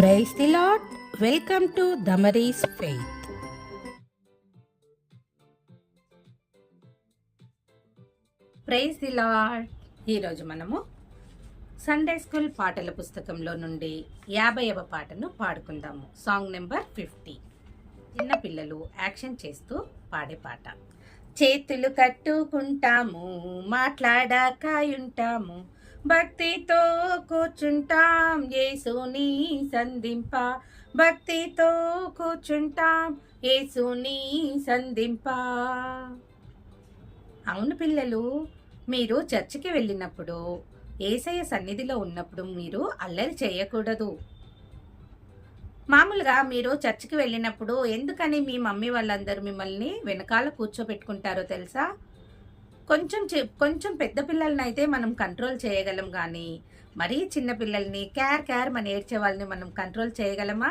Praise the Lord welcome to Damaris faith praise the Lord ఈరోజు మనము Sunday school పాటల పుస్తకంలో నుండి యాభైవ పాటను పాడుకుందాము. సాంగ్ నెంబర్ ఫిఫ్టీ చిన్నపిల్లలు యాక్షన్ చేస్తూ పాడే పాట. చేతులు కట్టుకుంటాము మాట్లాడాకాయుంటాము ఉంటాము భక్తితో కూర్చుంటాం యేసుని సంధింప. భక్తితో కూర్చుంటాం యేసుని సంధింప. అవును పిల్లలు మీరు చర్చికి వెళ్ళినప్పుడు ఏసయ్య సన్నిధిలో ఉన్నప్పుడు మీరు అల్లరి చేయకూడదు. మామూలుగా మీరు చర్చికి వెళ్ళినప్పుడు ఎందుకని మీ మమ్మీ వాళ్ళందరూ మిమ్మల్ని వెనకాల కూర్చోబెట్టుకుంటారో తెలుసా? కొంచెం కొంచెం పెద్ద పిల్లల్ని అయితే మనం కంట్రోల్ చేయగలం కానీ మరీ చిన్న పిల్లల్ని క్యార్ క్యార్ మన ఏడ్చే వాళ్ళని మనం కంట్రోల్ చేయగలమా?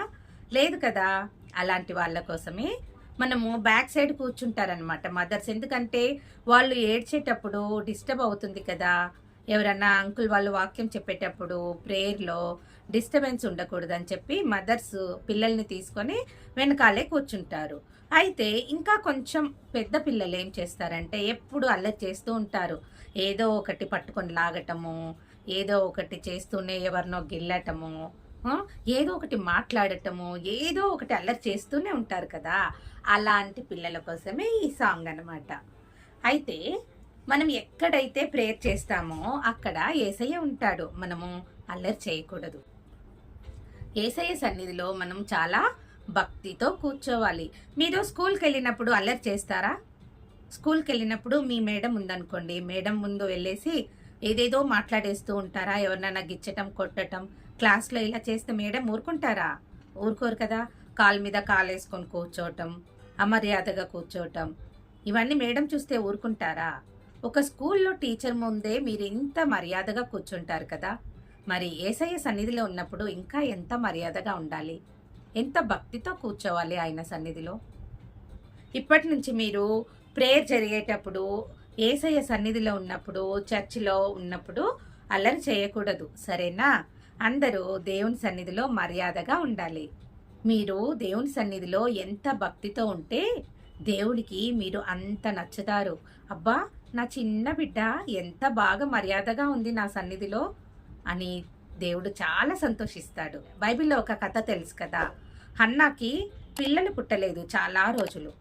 లేదు కదా. అలాంటి వాళ్ళ కోసమే మనము బ్యాక్ సైడ్ కూర్చుంటారనమాట మదర్స్ ఎందుకంటే వాళ్ళు ఏడ్చేటప్పుడు డిస్టర్బ్ అవుతుంది కదా. ఎవరన్నా అంకుల్ వాళ్ళు వాక్యం చెప్పేటప్పుడు ప్రేయర్లో డిస్టర్బెన్స్ ఉండకూడదని చెప్పి మదర్స్ పిల్లల్ని తీసుకొని వెనకాలే కూర్చుంటారు. అయితే ఇంకా కొంచెం పెద్ద పిల్లలు ఏం చేస్తారంటే ఎప్పుడు అల్లరి చేస్తూ ఉంటారు. ఏదో ఒకటి పట్టుకొని లాగటము ఏదో ఒకటి చేస్తూనే ఎవరినో గిల్లటము ఏదో ఒకటి మాట్లాడటము ఏదో ఒకటి అల్లరి చేస్తూనే ఉంటారు కదా. అలాంటి పిల్లల కోసమే ఈ సాంగ్ అన్నమాట. అయితే మనం ఎక్కడైతే ప్రేయర్ చేస్తామో అక్కడ ఏసయ్య ఉంటాడు. మనము అల్లరి చేయకూడదు. ఏసయ్య సన్నిధిలో మనం చాలా భక్తితో కూర్చోవాలి. మీరు స్కూల్కి వెళ్ళినప్పుడు అల్లరి చేస్తారా? స్కూల్కి వెళ్ళినప్పుడు మీ మేడం ఉందనుకోండి. మేడం ముందు వెళ్ళేసి ఏదేదో మాట్లాడేస్తూ ఉంటారా? ఎవరినైనా గిచ్చటం కొట్టటం క్లాస్లో ఇలా చేస్తే మేడం ఊరుకుంటారా? ఊరుకోరు కదా. కాలు మీద కాలు వేసుకొని కూర్చోవటం అమర్యాదగా కూర్చోవటం ఇవన్నీ మేడం చూస్తే ఊరుకుంటారా? ఒక స్కూల్లో టీచర్ ముందే మీరు ఇంత మర్యాదగా కూర్చుంటారు కదా. మరి ఏసయ్య సన్నిధిలో ఉన్నప్పుడు ఇంకా ఎంత మర్యాదగా ఉండాలి? ఎంత భక్తితో కూర్చోవాలి ఆయన సన్నిధిలో? ఇప్పటి నుంచి మీరు ప్రేయర్ జరిగేటప్పుడు ఏసయ్య సన్నిధిలో ఉన్నప్పుడు చర్చిలో ఉన్నప్పుడు అల్లరి చేయకూడదు సరేనా? అందరూ దేవుని సన్నిధిలో మర్యాదగా ఉండాలి. మీరు దేవుని సన్నిధిలో ఎంత భక్తితో ఉంటే దేవుడికి మీరు అంత నచ్చుతారు. అబ్బా నా చిన్న బిడ్డ ఎంత బాగా మర్యాదగా ఉంది నా సన్నిధిలో. అని దేవుడు చాలా సంతోషిస్తాడు. బైబిల్లో ఒక కథ తెలుసు కదా. హన్నాకి పిల్లలు పుట్టలేదు చాలా రోజులు.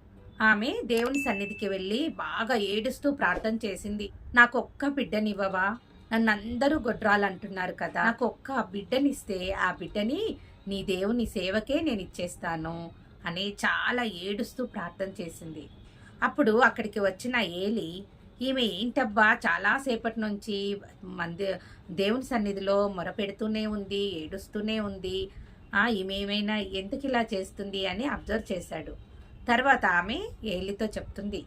ఆమె దేవుని సన్నిధికి వెళ్ళి బాగా ఏడుస్తూ ప్రార్థన చేసింది. నాకు ఒక్క బిడ్డనివ్వవా? నన్ను అందరూ గొడ్రాలంటున్నారు కదా. నాకు ఒక్క బిడ్డనిస్తే ఆ బిడ్డని నీ దేవుని సేవకే నేను ఇచ్చేస్తాను అని చాలా ఏడుస్తూ ప్రార్థన చేసింది. అప్పుడు అక్కడికి వచ్చిన ఏలి ఈమె ఏంటబ్బా? చాలాసేపటి నుంచి మంది దేవుని సన్నిధిలో మొరపెడుతూనే ఉంది ఏడుస్తూనే ఉంది. ఈమె ఏమైనా ఎందుకు ఇలా చేస్తుంది అని అబ్జర్వ్ చేశాడు. తర్వాత ఆమె ఏలితో చెప్తుంది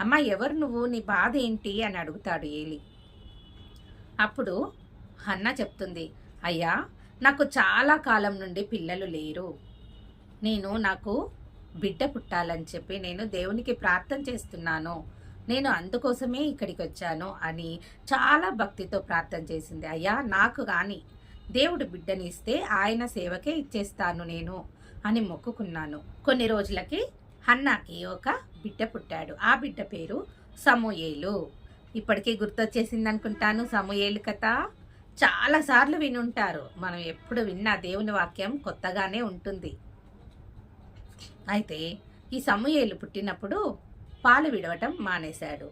అమ్మ ఎవరు నువ్వు? నీ బాధ ఏంటి? అని అడుగుతాడు ఏలి. అప్పుడు హన్న చెప్తుంది అయ్యా నాకు చాలా కాలం నుండి పిల్లలు లేరు. నేను నాకు బిడ్డ పుట్టాలని చెప్పి నేను దేవునికి ప్రార్థన చేస్తున్నాను. నేను అందుకోసమే ఇక్కడికి వచ్చాను అని చాలా భక్తితో ప్రార్థన చేసింది. అయ్యా నాకు కానీ దేవుడు బిడ్డని ఇస్తే ఆయన సేవకే ఇచ్చేస్తాను నేను అని మొక్కుకున్నాను. కొన్ని రోజులకి హన్నాకి ఒక బిడ్డ పుట్టాడు. ఆ బిడ్డ పేరు సమూయేలు. ఇప్పటికీ గుర్తొచ్చేసింది అనుకుంటాను సమూయేలు కథ. చాలా సార్లు వినుంటారు. మనం ఎప్పుడు విన్నా దేవుని వాక్యం కొత్తగానే ఉంటుంది. అయితే ఈ సమూయేలు పుట్టినప్పుడు పాలు విడవటం మానేశాడు.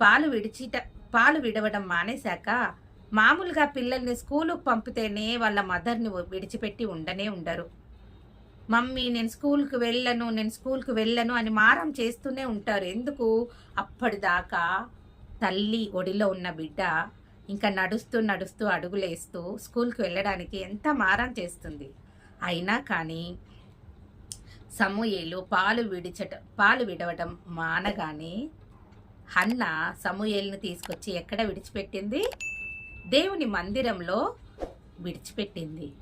పాలు విడిచిట పాలు విడవడం మానేశాక మామూలుగా పిల్లల్ని స్కూలుకు పంపితేనే వాళ్ళ మదర్ని విడిచిపెట్టి ఉండనే ఉండరు. మమ్మీ నేను స్కూల్కి వెళ్ళను నేను స్కూల్కి వెళ్ళను అని మారం చేస్తూనే ఉంటారు. ఎందుకు? అప్పటిదాకా తల్లి ఒడిలో ఉన్న బిడ్డ ఇంకా నడుస్తూ నడుస్తూ అడుగులేస్తూ స్కూల్కి వెళ్ళడానికి ఎంత మారం చేస్తుంది. అయినా కానీ సమూయేలు పాలు విడిచట పాలు విడవటం మానగానే హన్న సమూయేలును తీసుకొచ్చి ఎక్కడ విడిచిపెట్టింది? దేవుని మందిరంలో విడిచిపెట్టింది.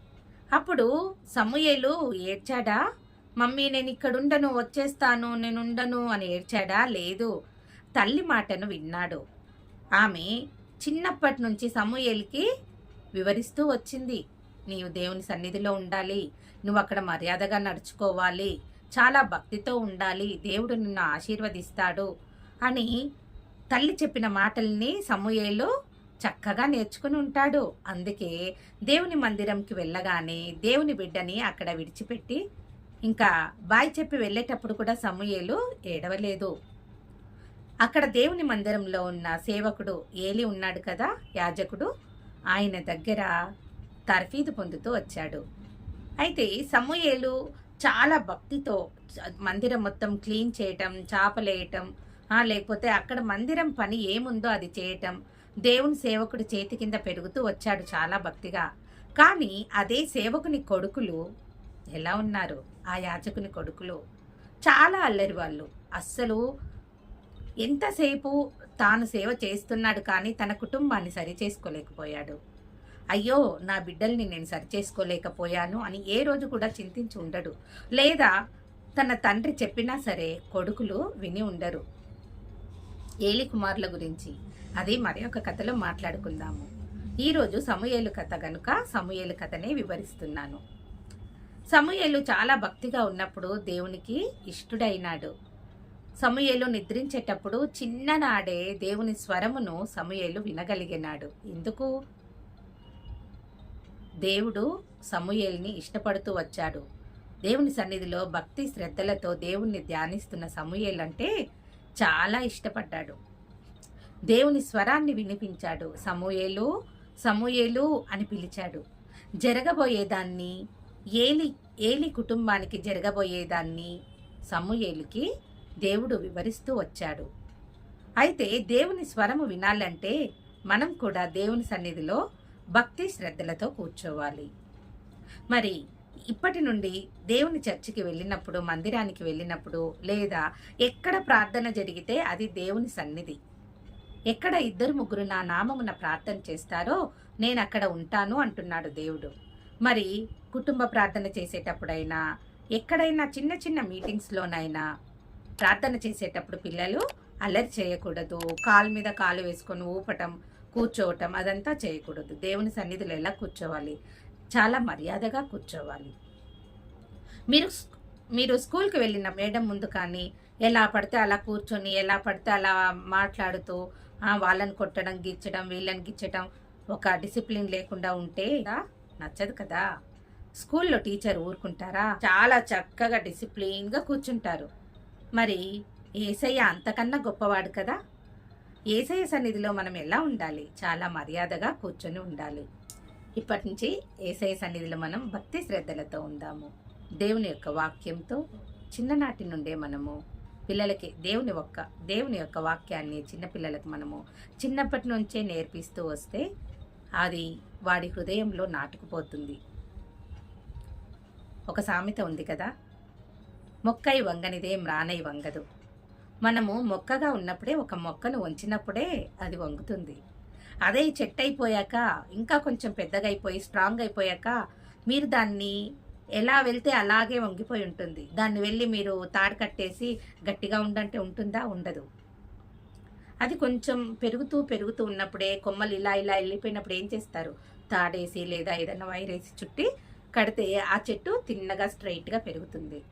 అప్పుడు సమూయేలు ఏడ్చాడా? మమ్మీ నేను ఇక్కడ ఉండను వచ్చేస్తాను నేను ఉండను అని ఏడ్చాడా? లేదు తల్లి మాటను విన్నాడు. ఆమె చిన్నప్పటి నుంచి సమూయేల్కి వివరిస్తూ వచ్చింది. నీవు దేవుని సన్నిధిలో ఉండాలి. నువ్వు అక్కడ మర్యాదగా నడుచుకోవాలి. చాలా భక్తితో ఉండాలి. దేవుడు నిన్ను ఆశీర్వదిస్తాడు అని తల్లి చెప్పిన మాటల్ని సమూయేలు చక్కగా నేర్చుకుని ఉంటాడు. అందుకే దేవుని మందిరంకి వెళ్ళగానే దేవుని బిడ్డని అక్కడ విడిచిపెట్టి ఇంకా బాయ్ చెప్పి వెళ్ళేటప్పుడు కూడా సమూయేలు ఏడవలేదు. అక్కడ దేవుని మందిరంలో ఉన్న సేవకుడు ఏలి ఉన్నాడు కదా యాజకుడు. ఆయన దగ్గర తర్ఫీదు పొందుతూ వచ్చాడు. అయితే సమూయేలు చాలా భక్తితో మందిరం మొత్తం క్లీన్ చేయటం చాపలేయటం లేకపోతే అక్కడ మందిరం పని ఏముందో అది చేయటం దేవుని సేవకుడి చేతి కింద పెరుగుతూ వచ్చాడు చాలా భక్తిగా. కానీ అదే సేవకుని కొడుకులు ఎలా ఉన్నారు? ఆ యాజకుని కొడుకులు చాలా అల్లరి వాళ్ళు. అస్సలు ఎంతసేపు తాను సేవ చేస్తున్నాడు కానీ తన కుటుంబాన్ని సరి చేసుకోలేకపోయాడు అయ్యో నా బిడ్డల్ని నేను సరి చేసుకోలేకపోయాను అని ఏ రోజు కూడా చింతించి ఉండడు. లేదా తన తండ్రి చెప్పినా సరే కొడుకులు విని ఉండరు. ఏలి కుమారుల గురించి అది మరి ఒక కథలో మాట్లాడుకుందాము. ఈరోజు సమూయేలు కథ గనుక సమూయేలు కథనే వివరిస్తున్నాను. సమూయేలు చాలా భక్తిగా ఉన్నప్పుడు దేవునికి ఇష్టుడైనాడు. సమూయేలు నిద్రించేటప్పుడు చిన్ననాడే దేవుని స్వరమును సమూయేలు వినగలిగినాడు. ఎందుకు? దేవుడు సమూయేల్ని ఇష్టపడుతూ వచ్చాడు. దేవుని సన్నిధిలో భక్తి శ్రద్ధలతో దేవుణ్ణి ధ్యానిస్తున్న సమూయేల్ అంటే చాలా ఇష్టపడ్డాడు. దేవుని స్వరాన్ని వినిపించాడు. సమూయేలు సమూయేలు అని పిలిచాడు. జరగబోయేదాన్ని ఏలి ఏలి కుటుంబానికి జరగబోయేదాన్ని సమూయేలుకి దేవుడు వివరిస్తూ వచ్చాడు. అయితే దేవుని స్వరము వినాలంటే మనం కూడా దేవుని సన్నిధిలో భక్తి శ్రద్ధలతో కూర్చోవాలి. మరి ఇప్పటి నుండి దేవుని చర్చికి వెళ్ళినప్పుడు మందిరానికి వెళ్ళినప్పుడు లేదా ఎక్కడ ప్రార్థన జరిగితే అది దేవుని సన్నిధి. ఎక్కడ ఇద్దరు ముగ్గురు నా నామమున ప్రార్థన చేస్తారో నేను అక్కడ ఉంటాను అంటున్నాడు దేవుడు. మరి కుటుంబ ప్రార్థన చేసేటప్పుడైనా ఎక్కడైనా చిన్న చిన్న మీటింగ్స్లోనైనా ప్రార్థన చేసేటప్పుడు పిల్లలు అల్లరి చేయకూడదు. కాలు మీద కాలు వేసుకొని ఊపటం కూర్చోవటం అదంతా చేయకూడదు. దేవుని సన్నిధిలో ఎలా కూర్చోవాలి? చాలా మర్యాదగా కూర్చోవాలి. మీరు మీరు స్కూల్కి వెళ్ళిన మేడం ముందు కానీ ఎలా పడితే అలా కూర్చొని ఎలా పడితే అలా మాట్లాడుతూ వాళ్ళని కొట్టడం గిచ్చడం వీళ్ళని గిచ్చడం ఒక డిసిప్లిన్ లేకుండా ఉంటే నచ్చదు కదా. స్కూల్లో టీచర్ ఊరుకుంటారా? చాలా చక్కగా డిసిప్లిన్గా కూర్చుంటారు. మరి ఏసయ్య అంతకన్నా గొప్పవాడు కదా. ఏసయ్య సన్నిధిలో మనం ఎలా ఉండాలి? చాలా మర్యాదగా కూర్చొని ఉండాలి. ఇప్పటి నుంచి ఏసయ్య సన్నిధిలో మనం భక్తి శ్రద్ధలతో ఉందాము. దేవుని యొక్క వాక్యంతో చిన్ననాటి నుండే మనము పిల్లలకి దేవుని ఒక్క దేవుని యొక్క వాక్యాన్ని చిన్నపిల్లలకు మనము చిన్నప్పటి నుంచే నేర్పిస్తూ వస్తే అది వాడి హృదయంలో నాటుకుపోతుంది. ఒక సామెత ఉంది కదా మొక్కై వంగనిదేం రానై వంగదు. మనము మొక్కగా ఉన్నప్పుడే ఒక మొక్కను వంచినప్పుడే అది వంగుతుంది. అదే చెట్టు అయిపోయాక ఇంకా కొంచెం పెద్దగా అయిపోయి స్ట్రాంగ్ అయిపోయాక మీరు దాన్ని ఎలా వెళ్తే అలాగే వంగిపోయి ఉంటుంది. దాన్ని వెళ్ళి మీరు తాడు కట్టేసి గట్టిగా ఉండంటే ఉంటుందా? ఉండదు. అది కొంచెం పెరుగుతూ పెరుగుతూ ఉన్నప్పుడే కొమ్మలు ఇలా ఇలా వెళ్ళిపోయినప్పుడు ఏం చేస్తారు? తాడేసి లేదా ఏదైనా వైర్ వేసి చుట్టి కడితే ఆ చెట్టు తిన్నగా స్ట్రైట్గా పెరుగుతుంది.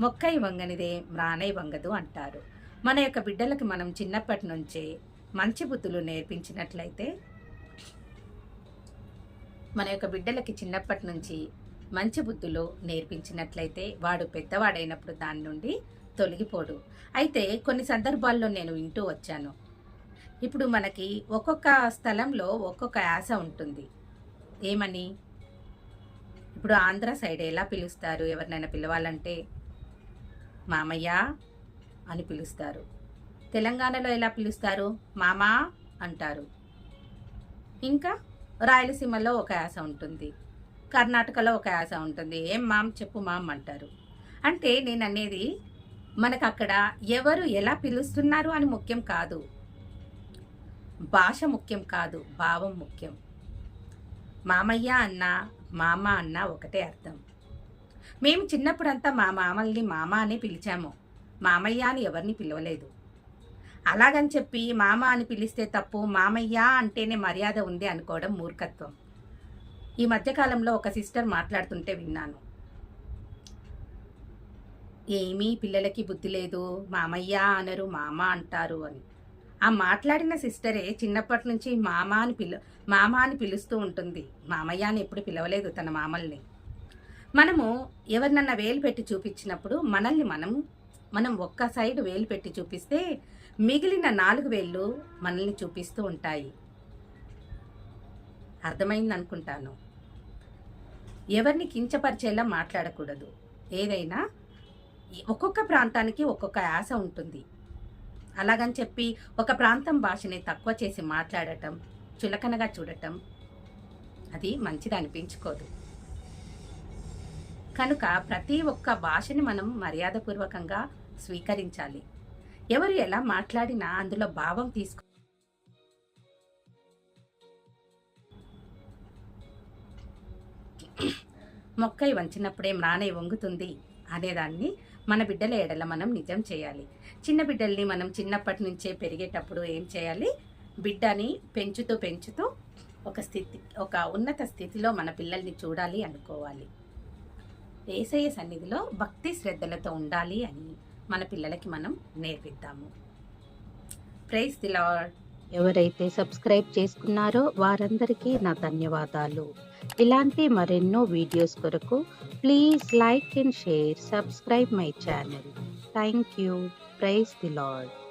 మొక్కై వంగనిదే మ్రానై వంగదు అంటారు. మన యొక్క బిడ్డలకు మనం చిన్నప్పటి నుంచే మంచి బుద్ధులు నేర్పించినట్లయితే మన యొక్క బిడ్డలకి చిన్నప్పటి నుంచి మంచి బుద్ధులు నేర్పించినట్లయితే వాడు పెద్దవాడైనప్పుడు దాని నుండి తొలగిపోడు. అయితే కొన్ని సందర్భాల్లో నేను వింటూ వచ్చాను. ఇప్పుడు మనకి ఒక్కొక్క స్థలంలో ఒక్కొక్క యాస ఉంటుంది. ఏమని? ఇప్పుడు ఆంధ్ర సైడ్ ఎలా పిలుస్తారు? ఎవరినైనా పిలవాలంటే మామయ్య అని పిలుస్తారు. తెలంగాణలో ఎలా పిలుస్తారు? మామా అంటారు. ఇంకా రాయలసీమలో ఒక యాస ఉంటుంది. కర్ణాటకలో ఒక యాస ఉంటుంది. ఏం మామ్ చెప్పు మామ్ అంటారు. అంటే నేను అనేది మనకు అక్కడ ఎవరు ఎలా పిలుస్తున్నారు అని ముఖ్యం కాదు. భాష ముఖ్యం కాదు. భావం ముఖ్యం. మామయ్య అన్న మామ అన్న ఒకటే అర్థం. మేము చిన్నప్పుడంతా మా మామల్ని మామ అని పిలిచాము. మామయ్య అని ఎవరిని పిలవలేదు. అలాగని చెప్పి మామ అని పిలిస్తే తప్పు మామయ్య అంటేనే మర్యాద ఉంది అనుకోవడం మూర్ఖత్వం. ఈ మధ్యకాలంలో ఒక సిస్టర్ మాట్లాడుతుంటే విన్నాను. ఏమీ పిల్లలకి బుద్ధి లేదు మామయ్య అనరు మామ అంటారు అని. ఆ మాట్లాడిన సిస్టరే చిన్నప్పటి నుంచి మామ అని పిలు మామ అని పిలుస్తూ ఉంటుంది. మామయ్య అని ఎప్పుడు పిలవలేదు తన మామల్ని. మనము ఎవరినన్నా వేలు పెట్టి చూపించినప్పుడు మనల్ని మనం మనం ఒక్క సైడ్ వేలు పెట్టి చూపిస్తే మిగిలిన నాలుగు వేళ్ళు మనల్ని చూపిస్తూ ఉంటాయి. అర్థమైంది అనుకుంటాను. ఎవరిని కించపరిచేలా మాట్లాడకూడదు. ఏదైనా ఒక్కొక్క ప్రాంతానికి ఒక్కొక్క యాస ఉంటుంది. అలాగని చెప్పి ఒక ప్రాంతం భాషని తక్కువ చేసి మాట్లాడటం చులకనగా చూడటం అది మంచిది అనిపించుకోదు. కనుక ప్రతి ఒక్క భాషని మనం మర్యాదపూర్వకంగా స్వీకరించాలి. ఎవరు ఎలా మాట్లాడినా అందులో భావం తీసుకు మొక్కై వంచినప్పుడే మ్రానై వంగుతుంది అనేదాన్ని మన బిడ్డల ఎడల మనం నిజం చేయాలి. చిన్న బిడ్డల్ని మనం చిన్నప్పటి నుంచే పెరిగేటప్పుడు ఏం చేయాలి? బిడ్డని పెంచుతూ పెంచుతూ ఒక స్థితి ఒక ఉన్నత స్థితిలో మన పిల్లల్ని చూడాలి అనుకోవాలి. ఏసయ్య సన్నిధిలో భక్తి శ్రద్ధలతో ఉండాలి అని మన పిల్లలకి మనం నేర్పిద్దాము. Praise the Lord. ఎవరైతే సబ్స్క్రైబ్ చేసుకున్నారో వారందరికీ నా ధన్యవాదాలు. ఇలాంటి మరెన్నో వీడియోస్ కొరకు please like and share subscribe my channel. Thank you. Praise the Lord.